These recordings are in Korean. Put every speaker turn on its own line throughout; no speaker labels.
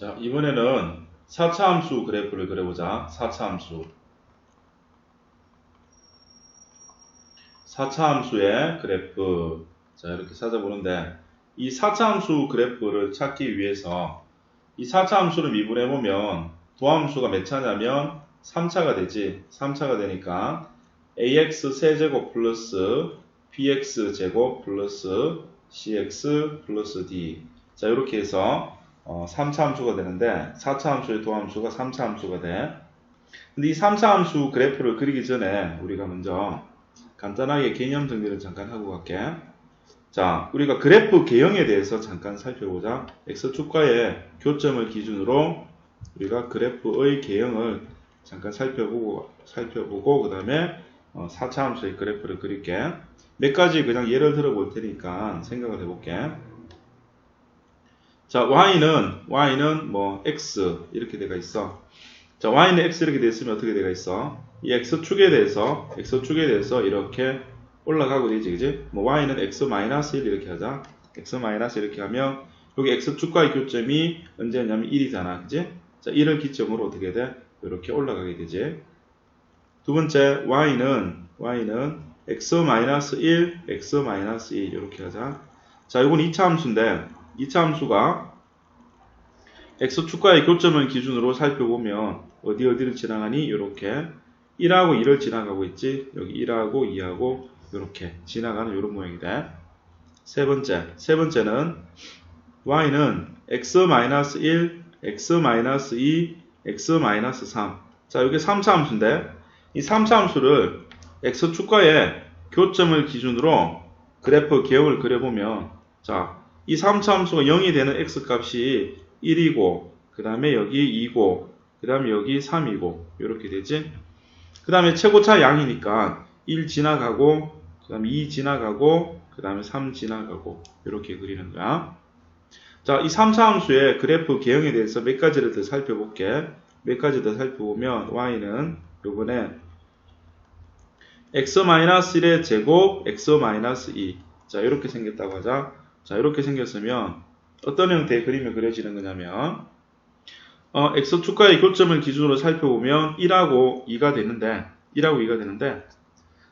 자, 이번에는 4차 함수 그래프를 그려보자. 4차 함수. 4차 함수의 그래프. 자, 이렇게 찾아보는데, 이 4차 함수 그래프를 찾기 위해서, 이 4차 함수를 미분해보면, 도함수가 몇 차냐면, 3차가 되지. 3차가 되니까, ax 세제곱 플러스 bx 제곱 플러스 cx 플러스 d. 자, 이렇게 해서, 어, 3차 함수가 되는데 4차 함수의 도함수가 3차 함수가 돼. 근데 이 3차 함수 그래프를 그리기 전에 우리가 먼저 간단하게 개념 정리를 잠깐 하고 갈게. 자, 우리가 그래프 개형에 대해서 잠깐 살펴보자. x축과의 교점을 기준으로 우리가 그래프의 개형을 잠깐 살펴보고 살펴보고 그다음에 어, 4차 함수의 그래프를 그릴게. 몇 가지 그냥 예를 들어 볼 테니까 생각을 해볼게. 자, y는, y는 뭐, x, 이렇게 돼가 있어. 자, y는 x 이렇게 됐으면 어떻게 돼가 있어? 이 x축에 대해서, x축에 대해서 이렇게 올라가고 되지, 그지? 뭐, y는 x-1 이렇게 하자. x- 이렇게 하면, 여기 x축과의 교점이 언제냐면 1이잖아, 그지? 자, 1을 기점으로 어떻게 돼? 이렇게 올라가게 되지. 두 번째, y는, y는 x-1, x-2 이렇게 하자. 자, 이건 2차 함수인데, 2차 함수가 x축과의 교점을 기준으로 살펴보면 어디 어디를 지나가니? 이렇게 1하고 2를 지나가고 있지. 여기 1하고 2하고 이렇게 지나가는 이런 모양이 돼. 세 번째, 세 번째는 y는 x-1, x-2, x-3. 자, 여기 3차 함수인데 이 3차 함수를 x축과의 교점을 기준으로 그래프 개형을 그려보면 자, 이 3차 함수가 0이 되는 x값이 1이고 그 다음에 여기 2고 그 다음에 여기 3이고 이렇게 되지? 그 다음에 최고차 양이니까 1 지나가고 그 다음에 2 지나가고 그 다음에 3 지나가고 이렇게 그리는 거야. 자, 이 3차 함수의 그래프 개형에 대해서 몇 가지를 더 살펴볼게. 몇 가지 더 살펴보면 y는 요번에 x-1의 제곱 x-2 자 이렇게 생겼다고 하자 자 이렇게 생겼으면 어떤 형태의 그림이 그려지는 거냐면 어, x축과의 교점을 기준으로 살펴보면 1하고 2가 되는데 1하고 2가 되는데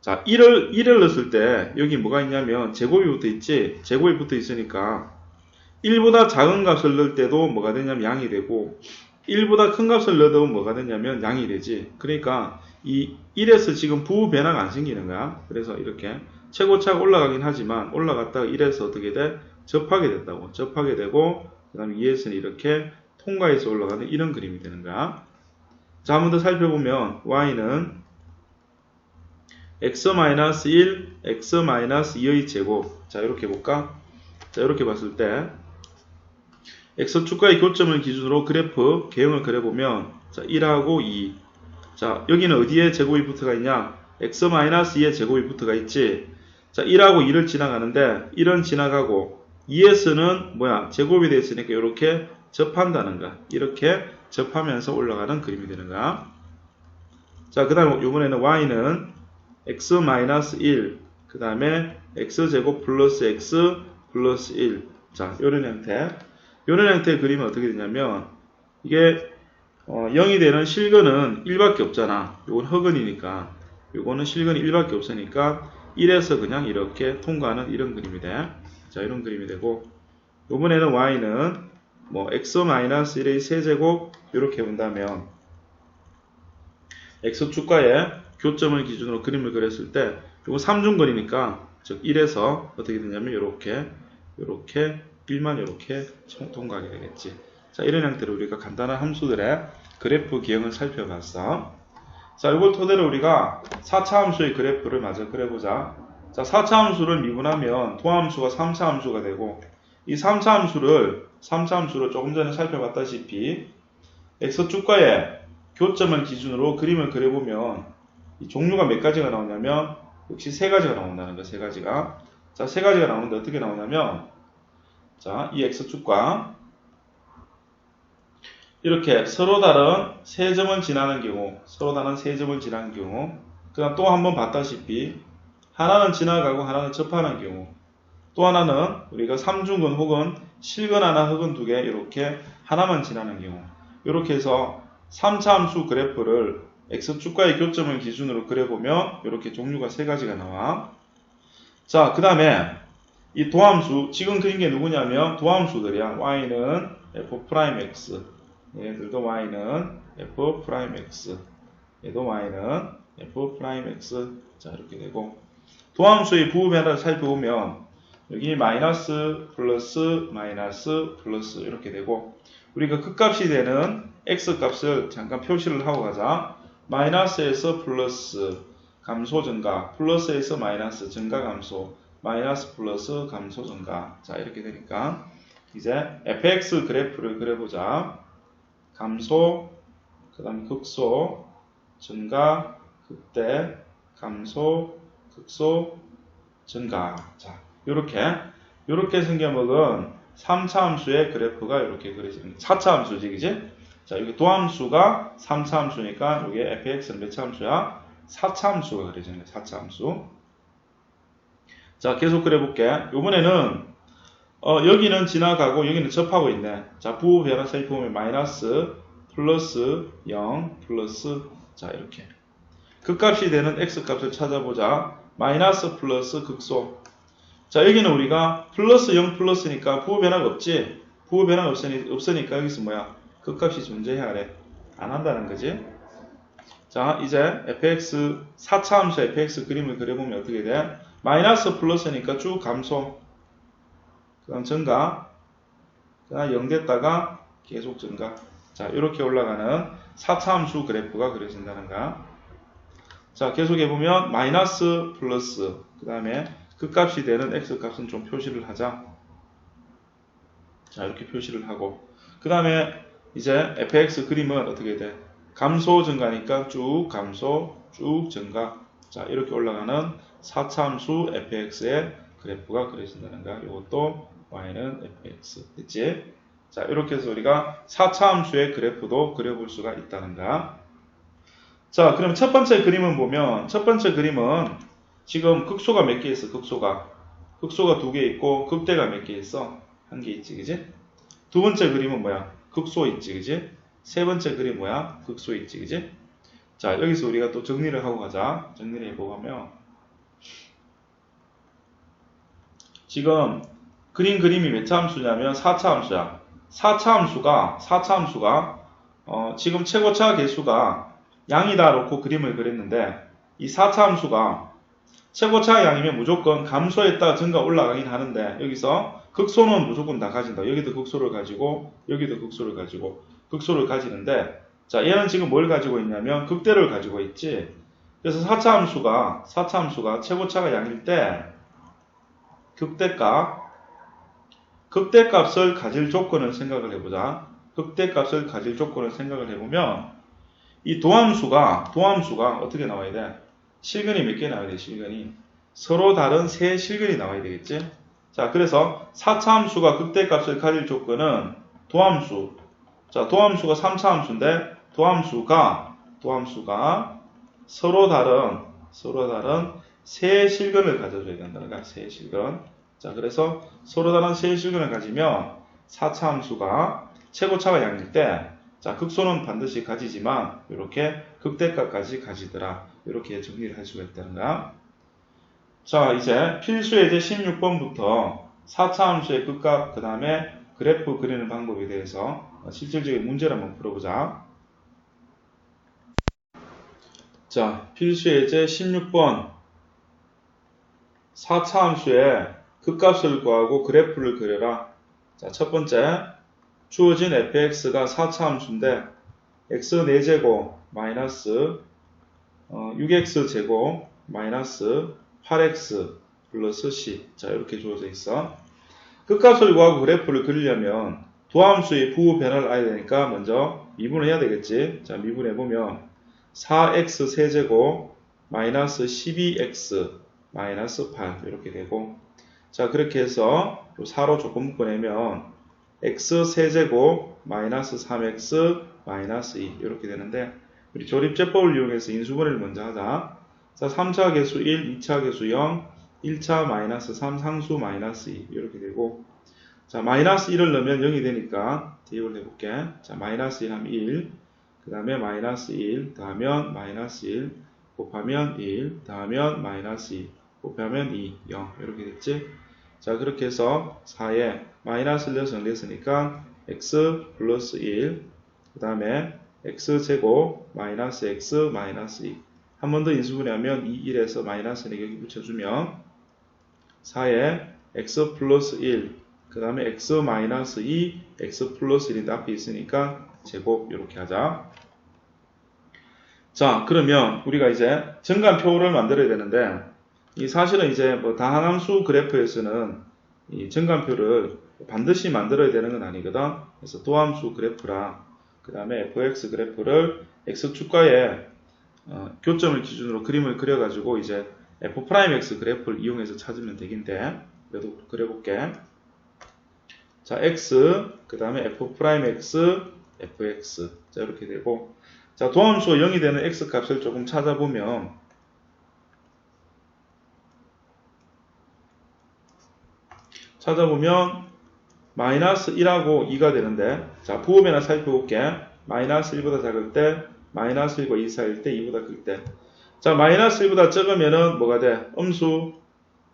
자 1을 1을 넣었을 때 여기 뭐가 있냐면 제곱이 붙어 있지? 제곱이 붙어 있으니까 1보다 작은 값을 넣을 때도 뭐가 되냐면 양이 되고 1보다 큰 값을 넣어도 뭐가 되냐면 양이 되지. 그러니까 이 1에서 지금 부호 변화가 안 생기는 거야. 그래서 이렇게 최고차가 올라가긴 하지만 올라갔다가 1에서 어떻게 돼? 접하게 된다고. 접하게 되고 그 다음에 2에서는 이렇게 통과해서 올라가는 이런 그림이 되는 거야. 자, 한 번 더 살펴보면 y는 x-1, x-2의 제곱. 자, 이렇게 볼까? 자, 이렇게 봤을 때 x축과의 교점을 기준으로 그래프 개형을 그려보면 자, 1하고 2. 자, 여기는 어디에 제곱이 붙어가 있냐? x-2의 제곱이 붙어가 있지. 자, 1하고 2를 지나가는데 1은 지나가고 2에서는 뭐야? 제곱이 됐으니까 이렇게 접한다는 거. 이렇게 접하면서 올라가는 그림이 되는 거야. 자, 그 다음에 이번에는 y는 x-1, 그 다음에 x제곱 플러스 x 플러스 1. 자, 이런 형태. 이런 형태의 그림은 어떻게 되냐면 이게 어, 0이 되는 실근은 1밖에 없잖아. 이건 허근이니까. 이거는 실근이 1밖에 없으니까 1에서 그냥 이렇게 통과하는 이런 그림이 돼. 자, 이런 그림이 되고, 이번에는 y는 뭐 x-1의 세제곱 이렇게 본다면 x축과의 교점을 기준으로 그림을 그렸을 때 이거 3중거리니까 즉 1에서 어떻게 되냐면 이렇게 이렇게 1만 이렇게 통과하게 되겠지. 자, 이런 형태로 우리가 간단한 함수들의 그래프 기형을 살펴봤어. 자, 이걸 토대로 우리가 4차 함수의 그래프를 마저 그려보자. 자, 4차 함수를 미분하면 도함수가 3차 함수가 되고 이 3차 함수를 3차 함수를 조금 전에 살펴봤다시피 x축과의 교점을 기준으로 그림을 그려보면 이 종류가 몇 가지가 나오냐면 역시 세 가지가 나온다는 거, 세 가지가. 자, 세 가지가 나오는데 어떻게 나오냐면 자, 이 x축과 이렇게 서로 다른 세 점을 지나는 경우, 서로 다른 세 점을 지나는 경우, 그 다음 또 한 번 봤다시피 하나는 지나가고 하나는 접하는 경우, 또 하나는 우리가 삼중근 혹은 실근 하나, 흑은 두 개, 이렇게 하나만 지나는 경우. 이렇게 해서 3차 함수 그래프를 x축과의 교점을 기준으로 그려보면 이렇게 종류가 세 가지가 나와. 자, 그 다음에 이 도함수, 지금 그린 게 누구냐면 도함수들이야. y는 f'x. 얘들도 y는 f'x. 얘도 y는 f'x. 자, 이렇게 되고. 도함수의 부호 변화를 살펴보면 여기 마이너스, 플러스, 마이너스, 플러스 이렇게 되고 우리가 극값이 되는 x 값을 잠깐 표시를 하고 가자. 마이너스에서 플러스 감소 증가, 플러스에서 마이너스 증가 감소, 마이너스 플러스 감소 증가. 자, 이렇게 되니까 이제 fx 그래프를 그려보자. 감소, 그 다음 극소, 증가, 극대, 감소, 극소, 증가. 자, 요렇게, 요렇게 생겨먹은 3차 함수의 그래프가 이렇게 그려지는, 4차 함수지, 그지? 자, 여기 도함수가 3차 함수니까 이게 fx는 몇차 함수야? 4차 함수가 그려지는 거야, 4차 함수. 자, 계속 그려볼게. 요번에는, 어, 여기는 지나가고 여기는 접하고 있네. 자, 부호 변화 살펴보면 마이너스, 플러스, 0, 플러스, 자, 이렇게. 극값이 되는 x값을 찾아보자. 마이너스 플러스 극소. 자, 여기는 우리가 플러스 0 플러스니까 부호 변화가 없지? 부호 변화가 없으니, 없으니까 여기서 뭐야? 극값이 존재해야 하래. 안 한다는 거지? 자, 이제 fx, 4차 함수 fx 그림을 그려보면 어떻게 돼? 마이너스 플러스니까 쭉 감소. 그 다음 증가. 그 다음 0 됐다가 계속 증가. 자, 이렇게 올라가는 4차 함수 그래프가 그려진다는 거야. 자, 계속 해보면 마이너스 플러스 그 다음에 극값이 되는 x값은 좀 표시를 하자. 자, 이렇게 표시를 하고 그 다음에 이제 fx 그림은 어떻게 돼? 감소 증가니까 쭉 감소 쭉 증가 자 이렇게 올라가는 4차 함수 fx의 그래프가 그려진다는 거야. 이것도 y는 fx 됐지? 자 이렇게 해서 우리가 4차 함수의 그래프도 그려볼 수가 있다는 거야. 자, 그럼 첫 번째 그림은 보면, 첫 번째 그림은 지금 극소가 몇 개 있어, 극소가. 극소가 두 개 있고, 극대가 몇 개 있어? 한 개 있지, 그지? 두 번째 그림은 뭐야? 극소 있지, 그지? 세 번째 그림 뭐야? 극소 있지, 그지? 자, 여기서 우리가 또 정리를 하고 가자. 정리를 해보면, 지금 그린 그림이 몇 차 함수냐면 4차 함수야. 4차 함수가, 4차 함수가, 어, 지금 최고차 개수가 양이다 놓고 그림을 그렸는데 이 4차 함수가 최고차 양이면 무조건 감소했다 증가 올라가긴 하는데 여기서 극소는 무조건 다 가진다. 여기도 극소를 가지고 여기도 극소를 가지고 극소를 가지는데 자 얘는 지금 뭘 가지고 있냐면 극대를 가지고 있지. 그래서 4차 함수가 4차 함수가 최고차가 양일 때 극대값 극대값을 가질 조건을 생각을 해보자. 극대값을 가질 조건을 생각을 해보면 이 도함수가 도함수가 어떻게 나와야 돼? 실근이 몇 개 나와야 돼? 실근이 서로 다른 세 실근이 나와야 되겠지? 자, 그래서 4차 함수가 극대값을 가질 조건은 도함수. 자, 도함수가 3차 함수인데 도함수가 도함수가 서로 다른 서로 다른 세 실근을 가져줘야 된다는 거야. 세 실근. 자, 그래서 서로 다른 세 실근을 가지면 4차 함수가 최고차가 양일 때 자, 극소는 반드시 가지지만 이렇게 극대값까지 가지더라. 이렇게 정리를 할 수가 있다는 거야. 자, 이제 필수 예제 16번부터 4차 함수의 극값, 그 다음에 그래프 그리는 방법에 대해서 실질적인 문제를 한번 풀어보자. 자, 필수 예제 16번 4차 함수의 극값을 구하고 그래프를 그려라. 자, 첫 번째 주어진 fx가 4차 함수인데 x 4제곱 마이너스 어, 6x 제곱 마이너스 8x 플러스 c. 자 이렇게 주어져 있어. 끝값을 구하고 그래프를 그리려면 도함수의 부호 변화를 알아야 되니까 먼저 미분을 해야 되겠지? 자 미분해 보면 4x 세제곱 마이너스 12x 마이너스 8 이렇게 되고 자 그렇게 해서 4로 조금 묶어내면 x 세제곱 마이너스 3x 마이너스 2 이렇게 되는데 우리 조립제법을 이용해서 인수분해를 먼저 하자. 자, 3차 개수 1, 2차 개수 0, 1차 마이너스 3 상수 마이너스 2 이렇게 되고 자, 마이너스 1을 넣으면 0이 되니까 대입을 해볼게. 자, 마이너스 1 하면 1. 그 다음에 마이너스 1 더하면 마이너스 1 곱하면 1 더하면 마이너스 2 곱하면 2, 0 이렇게 됐지? 자 그렇게 해서 4에 마이너스 1을 정리했으니까 x 플러스 1 그 다음에 x제곱 마이너스 x 마이너스 2 한 번 더 인수분해하면 2, 1에서 마이너스 4개 붙여주면 4에 x 플러스 1 그 다음에 x 마이너스 2 x 플러스 1인데 앞에 있으니까 제곱 이렇게 하자. 자 그러면 우리가 이제 정관표를 만들어야 되는데 이 사실은 이제 뭐 다항함수 그래프에서는 이 정관표를 반드시 만들어야 되는 건 아니거든. 그래서 도함수 그래프랑 그 다음에 fx 그래프를 x축과의 어, 교점을 기준으로 그림을 그려가지고 이제 f'x 그래프를 이용해서 찾으면 되긴데 그래도 그려볼게. 자 x 그 다음에 f'x fx 자 이렇게 되고 자 도함수가 0이 되는 x 값을 조금 찾아보면 찾아보면 마이너스 1하고 2가 되는데 자 부호변화 살펴볼게 마이너스 1보다 작을 때 마이너스 1과 2 사이일 때 2보다 클 때 자 마이너스 1보다 적으면은 뭐가 돼? 음수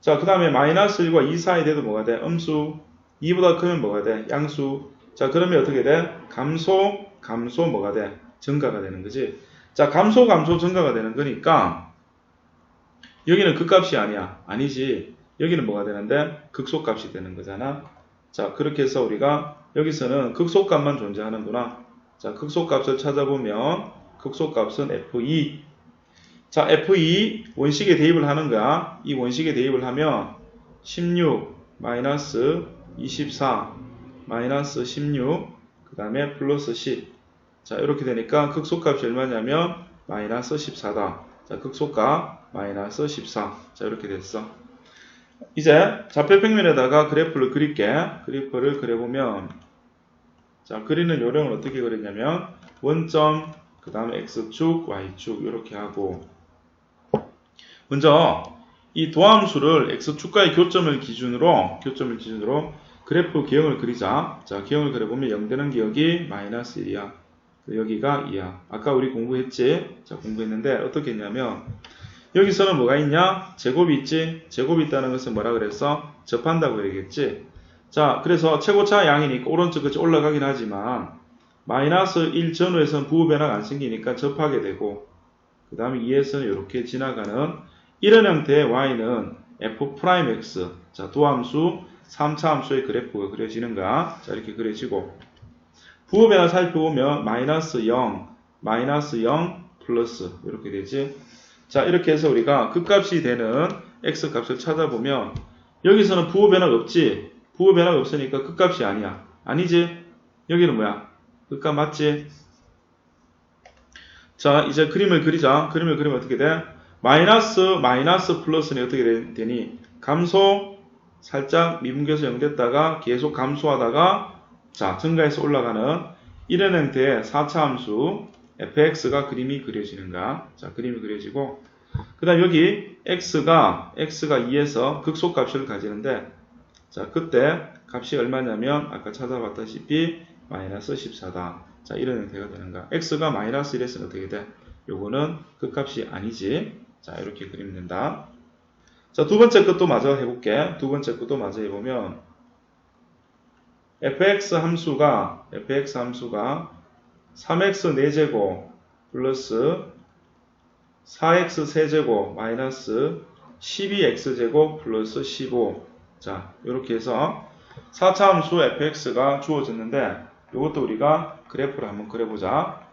자 그 다음에 마이너스 1과 2 사이 돼도 뭐가 돼? 음수 2보다 크면 뭐가 돼? 양수 자 그러면 어떻게 돼? 감소 감소 뭐가 돼? 증가가 되는 거지 자 감소 감소 증가가 되는 거니까 여기는 그 값이 아니야 아니지 여기는 뭐가 되는데 극소값이 되는 거잖아. 자 그렇게 해서 우리가 여기서는 극소값만 존재하는구나. 자 극소값을 찾아보면 극소값은 F2 자 F2 원식에 대입을 하는 거야. 이 원식에 대입을 하면 16 마이너스 24 마이너스 16 그 다음에 플러스 10 자 이렇게 되니까 극소값이 얼마냐면 마이너스 14다. 자 극소값 마이너스 14 자 이렇게 됐어. 이제 좌표평면에다가 그래프를 그릴게. 그래프를 그려보면 자 그리는 요령을 어떻게 그리냐면 원점 그 다음에 x축 y축 이렇게 하고 먼저 이 도함수를 x축과의 교점을 기준으로 교점을 기준으로 그래프 기형을 그리자. 자 기형을 그려보면 0 되는 기억이 마이너스 1이야. 여기가 2야. 아까 우리 공부했지? 자 공부했는데 어떻게 했냐면 여기서는 뭐가 있냐? 제곱이 있지? 제곱이 있다는 것은 뭐라 그랬어? 접한다고 얘기했지? 자, 그래서 최고차 양이니까 오른쪽 끝이 올라가긴 하지만 마이너스 1 전후에서는 부호 변화가 안 생기니까 접하게 되고 그 다음에 2에서는 이렇게 지나가는 이런 형태의 y는 f'x 자, 도함수 3차 함수의 그래프가 그려지는가? 자, 이렇게 그려지고 부호 변화 살펴보면 마이너스 0, 마이너스 0, 플러스 이렇게 되지? 자 이렇게 해서 우리가 극값이 되는 x값을 찾아보면 여기서는 부호 변화가 없지? 부호 변화가 없으니까 극값이 아니야. 아니지? 여기는 뭐야? 극값 맞지? 자 이제 그림을 그리자. 그림을 그리면 어떻게 돼? 마이너스 마이너스 플러스는 어떻게 되니? 감소 살짝 미분계수 0 됐다가 계속 감소하다가 자 증가해서 올라가는 이런 형태의 4차 함수 fx가 그림이 그려지는가? 자, 그림이 그려지고 그 다음 여기 x가 x가 2에서 극소값을 가지는데 자, 그때 값이 얼마냐면 아까 찾아봤다시피 마이너스 14다. 자, 이런 형태가 되는가? x가 마이너스 1에서는 어떻게 돼? 요거는 그 값이 아니지. 자, 이렇게 그리면 된다. 자, 두 번째 것도 마저 해볼게. 두 번째 것도 마저 해보면 fx 함수가 fx 함수가 3x 4제곱 플러스 4x 세제곱 마이너스 12x제곱 플러스 15 자, 이렇게 해서 4차 함수 fx가 주어졌는데 이것도 우리가 그래프를 한번 그려보자.